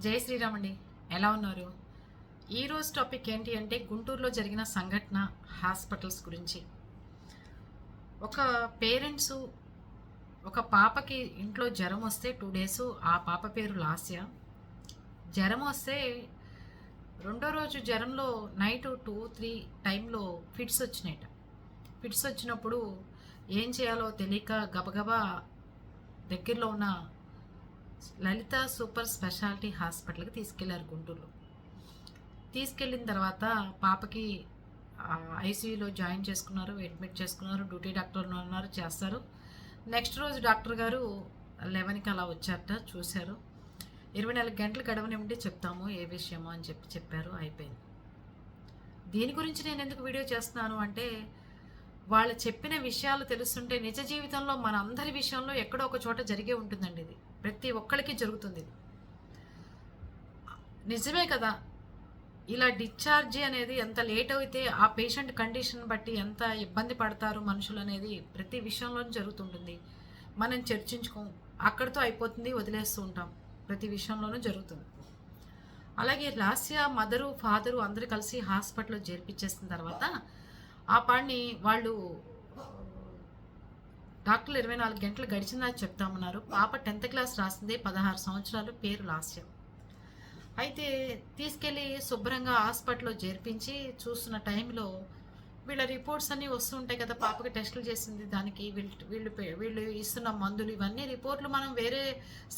జై శ్రీరామ్ అండి ఎలా ఉన్నారు? ఈరోజు టాపిక్ ఏంటి అంటే గుంటూరులో జరిగిన సంఘటన హాస్పిటల్స్ గురించి. ఒక పేరెంట్స్ ఒక పాపకి ఇంట్లో జ్వరం వస్తే టూ డేస్ ఆ పాప పేరు లాస్య. జ్వరం వస్తే రెండో రోజు జ్వరంలో నైట్ టూ త్రీ టైంలో ఫిట్స్ వచ్చినాయట. ఫిట్స్ వచ్చినప్పుడు ఏం చేయాలో తెలియక గబగబా దగ్గరలో ఉన్న లలిత సూపర్ స్పెషాలిటీ హాస్పిటల్కి తీసుకెళ్ళారు గుంటూరులో. తీసుకెళ్ళిన తర్వాత పాపకి ఐసీయూలో జాయిన్ చేసుకున్నారు అడ్మిట్ చేసుకున్నారు డ్యూటీ డాక్టర్ ఉన్నారు చేస్తారు. నెక్స్ట్ రోజు డాక్టర్ గారు లెవెన్కి అలా వచ్చారట చూశారు. ఇరవై నాలుగు గంటలు గడవనివ్వండి చెప్తాము ఏ విషయమో అని చెప్పి చెప్పారు అయిపోయింది. దీని గురించి నేను ఎందుకు వీడియో చేస్తున్నాను అంటే వాళ్ళు చెప్పిన విషయాలు తెలుస్తుంటే నిజ జీవితంలో మన అందరి విషయంలో ఎక్కడో ఒక చోట జరిగే ఉంటుందండి ఇది. ప్రతి ఒక్కరికి జరుగుతుంది. నిజమే కదా? ఇలా డిశ్చార్జీ అనేది ఎంత లేట్ అయితే ఆ పేషెంట్ కండిషన్ బట్టి ఎంత ఇబ్బంది పడతారు మనుషులు అనేది ప్రతి విషయంలో జరుగుతుంటుంది. మనం చర్చించుకోం అక్కడితో అయిపోతుంది వదిలేస్తూ ఉంటాం. ప్రతి విషయంలోనూ జరుగుతుంది. అలాగే లాస్య మదరు ఫాదరు అందరూ కలిసి హాస్పిటల్లో చేర్పించేసిన తర్వాత ఆ పాడిని వాళ్ళు డాక్టర్లు ఇరవై నాలుగు గంటలు గడిచిందా చెప్తామన్నారు పాప టెన్త్ క్లాస్ రాసింది పదహారు సంవత్సరాలు పేరు లాస్యం. అయితే తీసుకెళ్ళి శుభ్రంగా హాస్పిటల్లో చేర్పించి చూస్తున్న టైంలో వీళ్ళ రిపోర్ట్స్ అన్నీ వస్తుంటాయి కదా పాపకి టెస్టులు చేసింది దానికి వీళ్ళు వీళ్ళు వీళ్ళు ఇస్తున్న మందులు ఇవన్నీ రిపోర్ట్లు మనం వేరే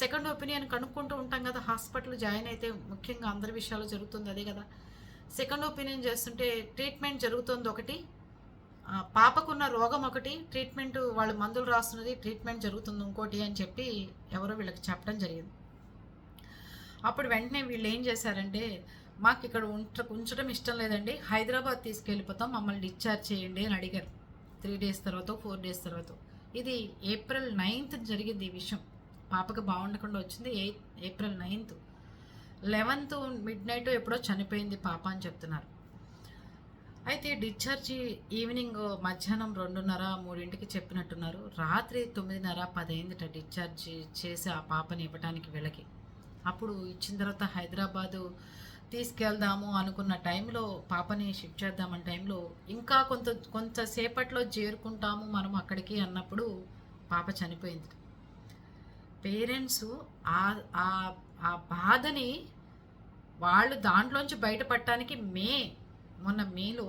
సెకండ్ ఒపీనియన్ కనుక్కుంటూ ఉంటాం కదా హాస్పిటల్ జాయిన్ అయితే ముఖ్యంగా అందరి విషయాలు జరుగుతుంది అదే కదా. సెకండ్ ఒపీనియన్ చేస్తుంటే ట్రీట్మెంట్ జరుగుతుంది ఒకటి పాపకున్న రోగం ఒకటి ట్రీట్మెంట్ వాళ్ళు మందులు రాస్తున్నది ట్రీట్మెంట్ జరుగుతుంది ఇంకోటి అని చెప్పి ఎవరో వీళ్ళకి చెప్పడం జరిగింది. అప్పుడు వెంటనే వీళ్ళు ఏం చేశారంటే మాకు ఇక్కడ ఉంట ఉంచడం ఇష్టం లేదండి హైదరాబాద్ తీసుకెళ్ళిపోతాం మమ్మల్ని డిశ్చార్జ్ చేయండి అని అడిగారు. త్రీ డేస్ తర్వాత ఫోర్ డేస్ తర్వాత. ఇది ఏప్రిల్ నైన్త్ జరిగింది ఈ విషయం. పాపకి బాగుండకుండా వచ్చింది ఏ April ninth eleventh midnight ఎప్పుడో చనిపోయింది పాప అని చెప్తున్నారు. అయితే డిశ్చార్జి ఈవినింగ్ మధ్యాహ్నం రెండున్నర మూడింటికి చెప్పినట్టున్నారు. రాత్రి తొమ్మిదిన్నర పది అయిందిట డిశ్చార్జ్ చేసి ఆ పాపని ఇవ్వడానికి వెళ్ళకి. అప్పుడు ఇచ్చిన తర్వాత హైదరాబాదు తీసుకెళ్దాము అనుకున్న టైంలో పాపని షిఫ్ట్ చేద్దామన్న టైంలో ఇంకా కొంత కొంతసేపట్లో చేరుకుంటాము మనం అక్కడికి అన్నప్పుడు పాప చనిపోయింది పేరెంట్స్ ఆ ఆ- ఆ బాధని వాళ్ళు దాంట్లోంచి బయటపడటానికి మే మొన్న మేలో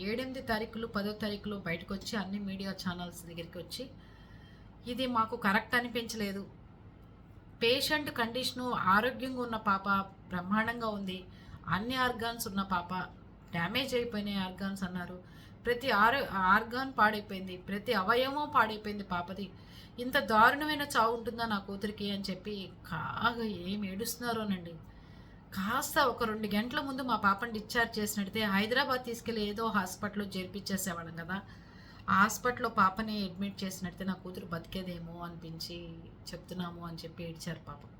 ఏడెనిమిది తారీఖులు పదో తారీఖులు బయటకు వచ్చి అన్ని మీడియా ఛానల్స్ దగ్గరికి వచ్చి ఇది మాకు కరెక్ట్ అనిపించలేదు. పేషెంట్ కండిషను ఆరోగ్యంగా ఉన్న పాప బ్రహ్మాండంగా ఉంది. అన్ని ఆర్గాన్స్ ఉన్న పాప డ్యామేజ్ అయిపోయినాయి ఆర్గాన్స్ అన్నారు. ప్రతి ఆరో ఆర్గాన్ పాడైపోయింది. ప్రతి అవయవం పాడైపోయింది పాపది. ఇంత దారుణమైన చావు ఉంటుందా నా కూతురికి అని చెప్పి కాగా ఏం ఏడుస్తున్నారోనండి. కాస్త ఒక రెండు గంటల ముందు మా పాపని డిశ్చార్జ్ చేసినట్టే హైదరాబాద్ తీసుకెళ్ళి ఏదో హాస్పిటల్లో చేర్పించేసేవాళ్ళం కదా. హాస్పిటల్లో పాపని అడ్మిట్ చేసినట్టే నా కూతురు బతికేదేమో అనిపించి చెప్తున్నాము అని చెప్పి ఏడ్చారు పాపం.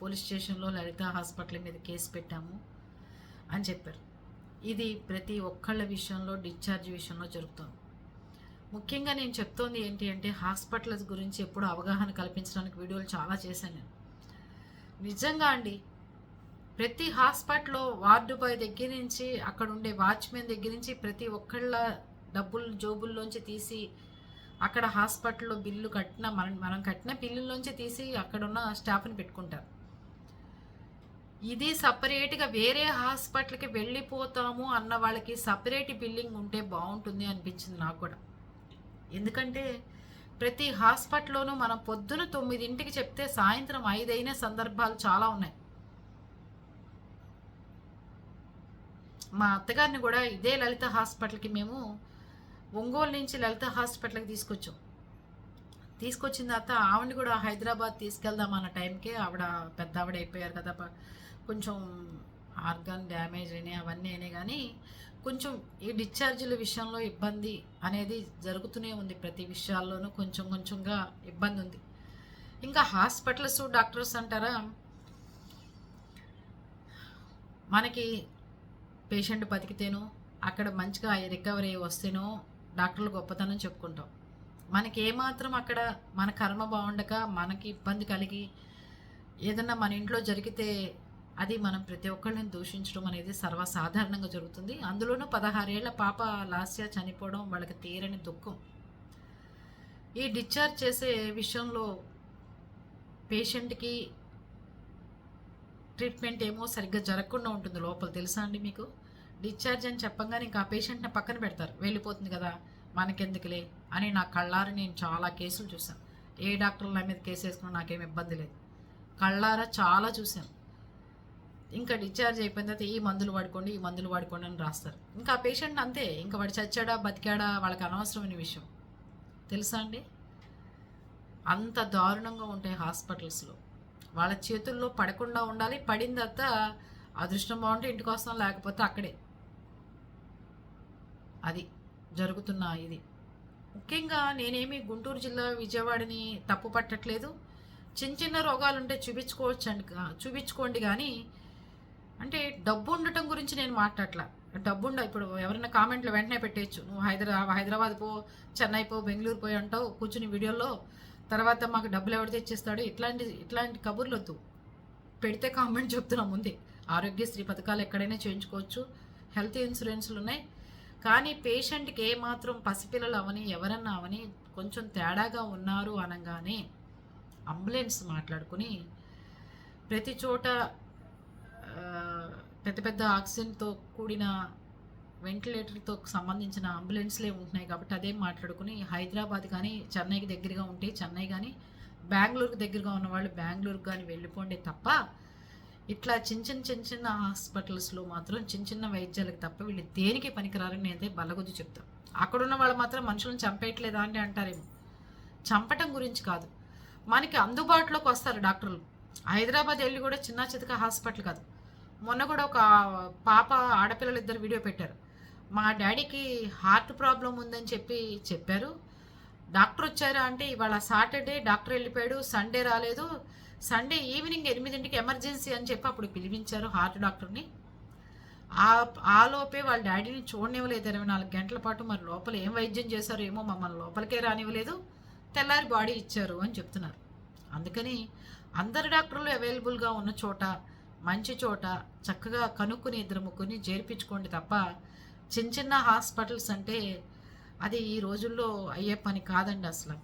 పోలీస్ స్టేషన్లో లలిత హాస్పిటల్ మీద కేసు పెట్టాము అని చెప్పారు. ఇది ప్రతి ఒక్కళ్ళ విషయంలో డిశ్చార్జ్ విషయంలో జరుగుతుంది. ముఖ్యంగా నేను చెప్తోంది ఏంటి అంటే హాస్పిటల్స్ గురించి ఎప్పుడు అవగాహన కల్పించడానికి వీడియోలు చాలా చేశాను నేను. నిజంగా అండి ప్రతి హాస్పిటల్లో వార్డు బాయ్ దగ్గర నుంచి అక్కడ ఉండే వాచ్మెన్ దగ్గర నుంచి ప్రతి ఒక్కళ్ళ డబ్బులు జోబుల్లోంచి తీసి అక్కడ హాస్పిటల్లో బిల్లు కట్టిన మనం మనం కట్టిన బిల్లుల్లోంచి తీసి అక్కడ ఉన్న స్టాఫ్ని పెట్టుకుంటారు. ఇది సపరేట్గా వేరే హాస్పిటల్కి వెళ్ళిపోతాము అన్న వాళ్ళకి సపరేట్ బిల్లింగ్ ఉంటే బాగుంటుంది అనిపించింది నాకు కూడా. ఎందుకంటే ప్రతి హాస్పిటల్లోనూ మనం పొద్దున తొమ్మిదింటికి చెప్తే సాయంత్రం ఐదైన సందర్భాలు చాలా ఉన్నాయి. మా అత్తగారిని కూడా ఇదే లలిత హాస్పిటల్కి మేము ఒంగోలు నుంచి లలిత హాస్పిటల్కి తీసుకొచ్చాం. తీసుకొచ్చిన తర్వాత ఆవిడని కూడా హైదరాబాద్ తీసుకెళ్దాం అన్న టైంకే ఆవిడ పెద్ద ఆవిడ అయిపోయారు కదా కొంచెం ఆర్గాన్ డ్యామేజ్ అయినాయి అవన్నీ అయినాయి. కానీ కొంచెం ఈ డిశ్చార్జీల విషయంలో ఇబ్బంది అనేది జరుగుతూనే ఉంది. ప్రతి విషయాల్లోనూ కొంచెం కొంచెంగా ఇబ్బంది ఉంది. ఇంకా హాస్పిటల్స్ డాక్టర్స్ అంటారా? మనకి పేషెంట్ బతికితేనో అక్కడ మంచిగా రికవరీ వస్తేనో డాక్టర్లు గొప్పతనం చెప్పుకుంటాం. మనకి ఏమాత్రం అక్కడ మన కర్మ బాగుండక మనకి ఇబ్బంది కలిగి ఏదన్నా మన ఇంట్లో జరిగితే అది మనం ప్రతి ఒక్కళ్ళని దూషించడం అనేది సర్వసాధారణంగా జరుగుతుంది. అందులోనూ పదహారేళ్ళ పాప లాస్య చనిపోవడం వాళ్ళకి తీరని దుఃఖం. ఈ డిశ్చార్జ్ చేసే విషయంలో పేషెంట్కి ట్రీట్మెంట్ ఏమో సరిగ్గా జరగకుండా ఉంటుంది లోపల తెలుసా అండి మీకు? డిశ్చార్జ్ అని చెప్పంగానే ఇంకా ఆ పేషెంట్ని పక్కన పెడతారు. వెళ్ళిపోతుంది కదా మనకెందుకులే అని నా కళ్ళారు నేను చాలా కేసులు చూసాను ఏ డాక్టర్ల నా మీద కేసు వేసుకున్నా నాకేం ఇబ్బంది లేదు. కళ్ళారా చాలా చూశాను. ఇంకా డిశ్చార్జ్ అయిపోయిన తర్వాత ఈ మందులు వాడుకోండి ఈ మందులు వాడుకోండి అని రాస్తారు. ఇంకా ఆ పేషెంట్ అంతే ఇంకా వాడు చచ్చాడా బతికాడా వాళ్ళకి అనవసరమైన విషయం. తెలుసా అండి? అంత దారుణంగా ఉంటాయి హాస్పిటల్స్లో. వాళ్ళ చేతుల్లో పడకుండా ఉండాలి. పడిన తర్వాత అదృష్టం బాగుంటే ఇంటికి వస్తాం లేకపోతే అక్కడే. అది జరుగుతున్న ఇది. ముఖ్యంగా నేనేమి గుంటూరు జిల్లా విజయవాడని తప్పు పట్టట్లేదు. చిన్న చిన్న రోగాలు ఉంటే చూపించుకోవచ్చండి చూపించుకోండి కానీ అంటే డబ్బు ఉండటం గురించి నేను మాట్లాడట్లా. డబ్బు ఉండ ఇప్పుడు ఎవరైనా కామెంట్లు వెంటనే పెట్టేయచ్చు. నువ్వు హైదరాబాద్ హైదరాబాద్ పో చెన్నై పో బెంగళూరు పోయి అంటావు కూర్చుని వీడియోలో తర్వాత మాకు డబ్బులు ఎవరు తెచ్చిస్తాడు ఇట్లాంటి ఇట్లాంటి కబుర్లు వద్దు. పెడితే కామెంట్ చెప్తున్నాం ముందే. ఆరోగ్యశ్రీ పథకాలు ఎక్కడైనా చేయించుకోవచ్చు. హెల్త్ ఇన్సూరెన్స్లు ఉన్నాయి. కానీ పేషెంట్కి ఏమాత్రం పసిపిల్లలు అవని ఎవరన్నా అవని కొంచెం తేడాగా ఉన్నారు అనగానే అంబులెన్స్ మాట్లాడుకుని ప్రతి చోట పెద్ద పెద్ద ఆక్సిజన్తో కూడిన వెంటిలేటర్తో సంబంధించిన అంబులెన్స్లే ఉంటున్నాయి కాబట్టి అదేం మాట్లాడుకుని హైదరాబాద్ కానీ చెన్నైకి దగ్గరగా ఉంటే చెన్నై కానీ బెంగళూరుకి దగ్గరగా ఉన్న వాళ్ళు బెంగళూరుకి కానీ వెళ్ళిపోండి తప్ప ఇట్లా చిన్న చిన్న చిన్న చిన్న హాస్పిటల్స్లో మాత్రం చిన్న చిన్న వైద్యాలకు తప్ప వీళ్ళు దేనికి పనికిరారని నేనైతే బల్లగుద్ది చెప్తాను అక్కడ ఉన్న వాళ్ళు మాత్రం మనుషులను చంపేయట్లేదా అంటే అంటారేమో. చంపటం గురించి కాదు. మనకి అందుబాటులోకి వస్తారు డాక్టర్లు. హైదరాబాద్ వెళ్ళి కూడా చిన్న చితక హాస్పిటల్ కాదు. మొన్న కూడా ఒక పాప ఆడపిల్లలు ఇద్దరు వీడియో పెట్టారు. మా డాడీకి హార్ట్ ప్రాబ్లం ఉందని చెప్పి చెప్పారు. డాక్టర్ వచ్చారా అంటే ఇవాళ సాటర్డే డాక్టర్ వెళ్ళిపోయాడు సండే రాలేదు. సండే ఈవినింగ్ ఎనిమిదింటికి ఎమర్జెన్సీ అని చెప్పి అప్పుడు పిలిపించారు హార్ట్ డాక్టర్ని. ఆ ఆ లోపే వాళ్ళ డాడీని చూడనివ్వలేదు ఇరవై నాలుగు గంటల పాటు. మరి లోపల ఏం వైద్యం చేశారో ఏమో మమ్మల్ని లోపలికే రానివ్వలేదు. తెల్లారి బాడీ ఇచ్చారు అని చెప్తున్నారు. అందుకని అందరు డాక్టర్లు అవైలబుల్గా ఉన్న చోట మంచి చోట చక్కగా కనుక్కుని ఇద్దరు ముగ్గురిని చేర్పించుకోండి తప్ప చిన్న చిన్న హాస్పిటల్స్ అంటే అది ఈ రోజుల్లో అయ్యే పని కాదండి అసలు.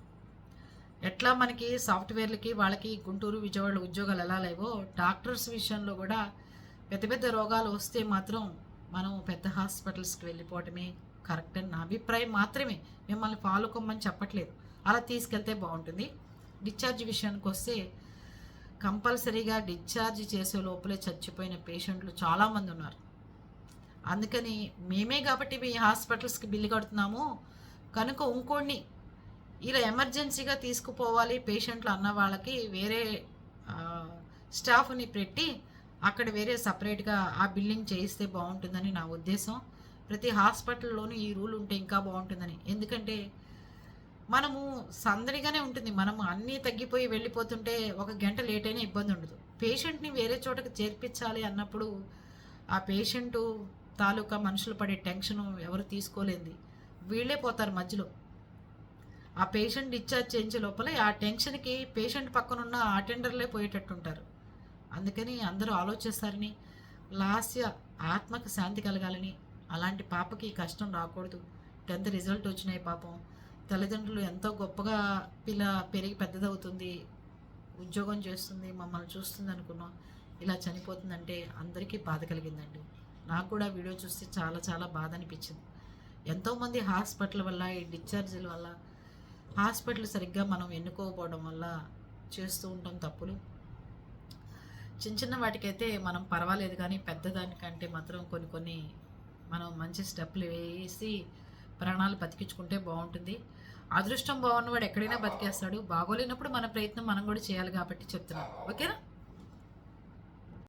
ఎట్లా మనకి సాఫ్ట్వేర్లకి వాళ్ళకి గుంటూరు విజయవాడ ఉద్యోగాలు ఎలా లేవో డాక్టర్స్ విషయంలో కూడా పెద్ద పెద్ద రోగాలు వస్తే మాత్రం మనం పెద్ద హాస్పిటల్స్కి వెళ్ళిపోవటమే కరెక్ట్ అని నా అభిప్రాయం మాత్రమే. మిమ్మల్ని ఫాలో కమ్మని చెప్పట్లేదు. అలా తీసుకెళ్తే బాగుంటుంది. డిశ్చార్జ్ విషయానికి వస్తే కంపల్సరీగా డిశ్చార్జ్ చేసే లోపలే చచ్చిపోయిన పేషెంట్లు చాలామంది ఉన్నారు. అందుకని మేమే కాబట్టి మీ హాస్పిటల్స్కి బిల్లు కడుతున్నాము. కనుక ఇంకోడిని ఇలా ఎమర్జెన్సీగా తీసుకుపోవాలి పేషెంట్లు అన్న వాళ్ళకి వేరే స్టాఫ్ని పెట్టి అక్కడ వేరే సపరేట్గా ఆ బిల్లింగ్ చేయిస్తే బాగుంటుందని నా ఉద్దేశం. ప్రతి హాస్పిటల్లోనూ ఈ రూల్ ఉంటే ఇంకా బాగుంటుందని. ఎందుకంటే మనము సందడిగానే ఉంటుంది. మనము అన్నీ తగ్గిపోయి వెళ్ళిపోతుంటే ఒక గంట లేట్ అయినా ఇబ్బంది ఉండదు. పేషెంట్ని వేరే చోటకి చేర్పించాలి అన్నప్పుడు ఆ పేషెంటు తాలూకా మనుషులు పడే టెన్షన్ ఎవరు తీసుకోలేంది. వీళ్ళే పోతారు మధ్యలో. ఆ పేషెంట్ డిశ్చార్జ్ చేయించే లోపల ఆ టెన్షన్కి పేషెంట్ పక్కన ఉన్న అటెండర్లే పోయేటట్టు ఉంటారు అందుకని అందరూ ఆలోచిస్తారని లాస్య ఆత్మకు శాంతి కలగాలని అలాంటి పాపకి కష్టం రాకూడదు. టెన్త్ రిజల్ట్ వచ్చినాయి పాపం. తల్లిదండ్రులు ఎంతో గొప్పగా పిల్ల పెరిగి పెద్దదవుతుంది. ఉద్యోగం చేస్తుంది మమ్మల్ని చూస్తుంది అనుకున్నాం. ఇలా చనిపోతుందంటే అందరికీ బాధ కలిగిందండి. నాకు కూడా వీడియో చూస్తే చాలా చాలా బాధ అనిపించింది ఎంతోమంది హాస్పిటల్ వల్ల ఈ డిశ్చార్జీల వల్ల హాస్పిటల్ సరిగ్గా మనం ఎన్నుకోకపోవడం వల్ల చేస్తూ ఉంటాం తప్పులు. చిన్న చిన్న వాటికైతే మనం పర్వాలేదు కానీ పెద్దదానికంటే మాత్రం కొన్ని కొన్ని మనం మంచి స్టెప్లు వేసి ప్రాణాలు బతికించుకుంటే బాగుంటుంది. అదృష్టం బాగున్నవాడు ఎక్కడైనా బతికేస్తాడు. బాగోలేనప్పుడు మన ప్రయత్నం మనం కూడా చేయాలి కాబట్టి చెప్తున్నాను. ఓకేనా?